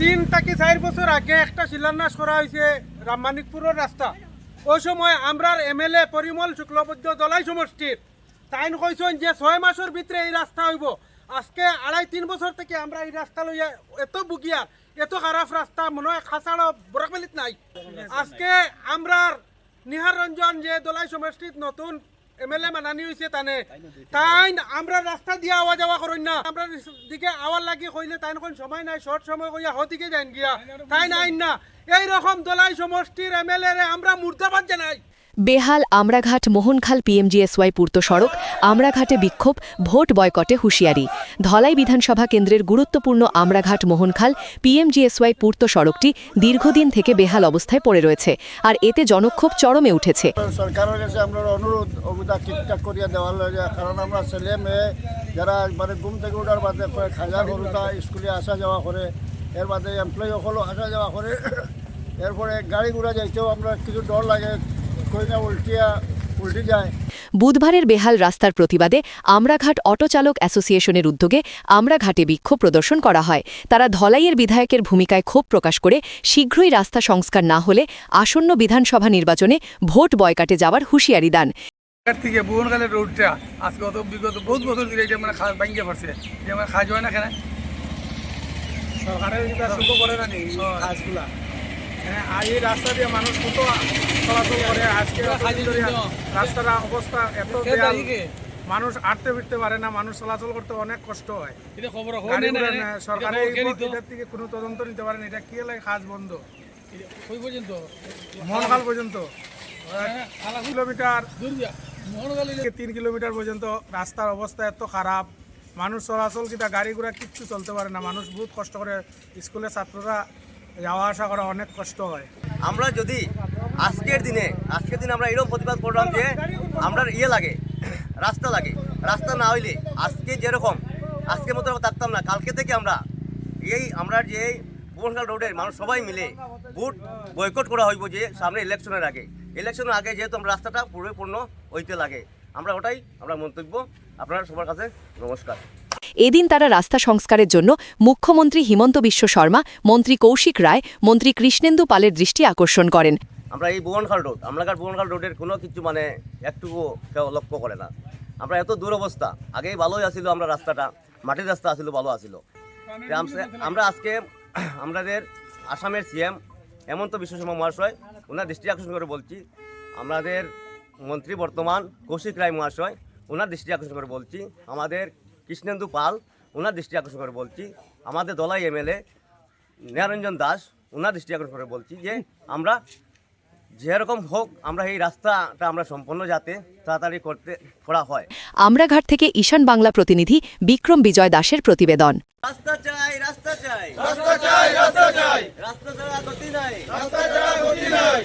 বছর আগে একটা শিলান্যাস করা হয়েছে রামমানিকপুরের রাস্তা। ওই সময় আমরার এমএলএ পরিমল শুক্লবৈদ্য দলাই সমষ্টির। তাইন কইছেন যে ছয় মাসের ভিতরে এই রাস্তা হইব। আজকে আড়াই তিন বছর থেকে আমরা এই রাস্তা লইয়া এত বুকিয়া এত খারাপ রাস্তা, মনে হয় খাসাড়ো বরাকবেলিত নাই। আজকে আমরার নিহার রঞ্জন যে দলাই সমষ্টিত নতুন এমএলএ মানানি হয়েছে তানে। তাই আমরা রাস্তা দিয়ে আওয়া যাওয়া করেন না। আমরা দিকে আওয়ার লাগি কইলে তাই কোন সময় নাই শর্ট সময় কইয়া হতিকে যাইন গিয়া। তাই নাই না। এই রকম দলাই সমষ্টির এমএলএ রে আমরা মুর্দাবাদ জানাই। বেহাল আমরাঘাট মোহনখাল পিএমজিএসওয়াই পূর্ত সড়ক, আমরাঘাটে বিক্ষোভ, ভোট বয়কটে হুঁশিয়ারি। ধলাই বিধানসভা কেন্দ্রের গুরুত্বপূর্ণ আমরাঘাট মোহনখাল পিএমজিএসওয়াই পূর্ত সড়কটি দীর্ঘদিন থেকে বেহাল অবস্থায় পড়ে রয়েছে আর এতে জনক্ষোভ চরমে উঠেছে। সরকারের কাছে আমরা অনুরোধ ঠিকঠাক করিয়া দেওয়ার কারণ আমরা ছেলে মেয়ে যারা মানে ঘুম থেকে ওঠার বাদে খাজা গরুতা স্কুলে আসা যাওয়া করে, এর বাদে এমপ্লয়ি সকলও আসা যাওয়া করে, এরপরে গাড়ি ঘোড়া যাইতেও আমরা কিছু ডর লাগে কই উল্টিয়া উল্টি যায়। বুধবারের বেহাল রাস্তার প্রতিবাদে আমরাঘাট অটো চালক অ্যাসোসিয়েশনের উদ্যোগে আমরাঘাটে বিক্ষোভ প্রদর্শন করা হয়। তারা ধলাইয়ের বিধায়কের ভূমিকায় ক্ষোভ প্রকাশ করে শীঘ্রই রাস্তা সংস্কার না হলে আসন্ন বিধানসভা নির্বাচনে ভোট বয়কাটে যাওয়ার হুঁশিয়ারি দেন। থেকে রোডটা আজকে অত বিগত বহুত বছর ধরে এটা মানে ভাঙ্গে পড়ছে। যে আমার খাজ হয় না কেন? সরকারের করে না নি কাজগুলা। আর এই রাস্তা দিয়ে মানুষ কত চলাচল করে? আজকে রাস্তার অবস্থা এত মানুষ আটতে ফিরতে পারে না মানুষ চলাচল করতে অনেক কষ্ট হয়। এটা গাড়ি ঘোড়া না, সরকারে এই এটার থেকে কোনো তদন্ত নিতে পারে না এটা কি লাগে? কাজ বন্ধ। পর্যন্ত? মনকাল পর্যন্ত। কিলোমিটার। দূর যা মোহনখালী থেকে তিন কিলোমিটার পর্যন্ত। রাস্তার অবস্থা এত খারাপ। মানুষ চলাচল কিটা গাড়ি ঘোড়া কিচ্ছু চলতে পারে না। মানুষ বহুত কষ্ট করে স্কুলের ছাত্ররা যাওয়া আসা করা অনেক কষ্ট হয়। আমরা যদি আজকের দিনে আজকের দিনে আমরা এরকম প্রতিবাদ করলাম যে আমরা ইয়ে লাগে, রাস্তা লাগে। রাস্তা না হইলে আজকে যেরকম, আজকের মতো থাকতাম না। কালকে থেকে আমরা এই, আমরা যে ভুবনখাল রোডের মানুষ সবাই মিলে বুট বয়কট করা হইব যে সামনে ইলেকশনের আগে। ইলেকশনের আগে যেহেতু আমরা রাস্তাটা পরিপূর্ণ হইতে লাগে। আমরা ওটাই আমরা মন্তব্য। আপনারা সবার কাছে নমস্কার। এদিন তারা রাস্তা সংস্কারের জন্য মুখ্যমন্ত্রী হিমন্ত বিশ্ব শর্মা, মন্ত্রী কৌশিক রায়, মন্ত্রী কৃষ্ণেন্দু পালের দৃষ্টি আকর্ষণ করেন। আমরা এই ভুবনখাল রোড, আমলাঘাট ভুবনখাল রোডের কোনো কিছু মানে একটুকু কেউ লক্ষ্য করে না। আমরা এত দূর অবস্থা, আগেই ভালোই আসিল আমরা রাস্তাটা, মাটির রাস্তা আসিল ভালো আসিল আমরা আজকে আমাদের আসামের সিএম হেমন্ত বিশ্ব শর্মা মহাশয়, ওনার দৃষ্টি আকর্ষণ করে বলছি। আমাদের মন্ত্রী বর্তমান কৌশিক রায় মহাশয়, ওনার দৃষ্টি আকর্ষণ করে বলছি। আমাদের কৃষ্ণেন্দু পাল ওনার দৃষ্টি আকর্ষণ করে বলছি। আমাদের দলাই এমএলএ নিরঞ্জন দাস ওনার দৃষ্টি আকর্ষণ করে বলছি যে আমরা যেরকম হোক আমরা এই রাস্তাটা আমরা সম্পন্ন যাতে তাড়াতাড়ি করতে করা হয়। আমরাঘাট থেকে ঈশান বাংলা প্রতিনিধি বিক্রম বিজয় দাসের প্রতিবেদন। রাস্তা চাই রাস্তা চাই। রাস্তা চাই রাস্তা চাই। রাস্তা ছাড়া গতি নাই। রাস্তা ছাড়া গতি নাই।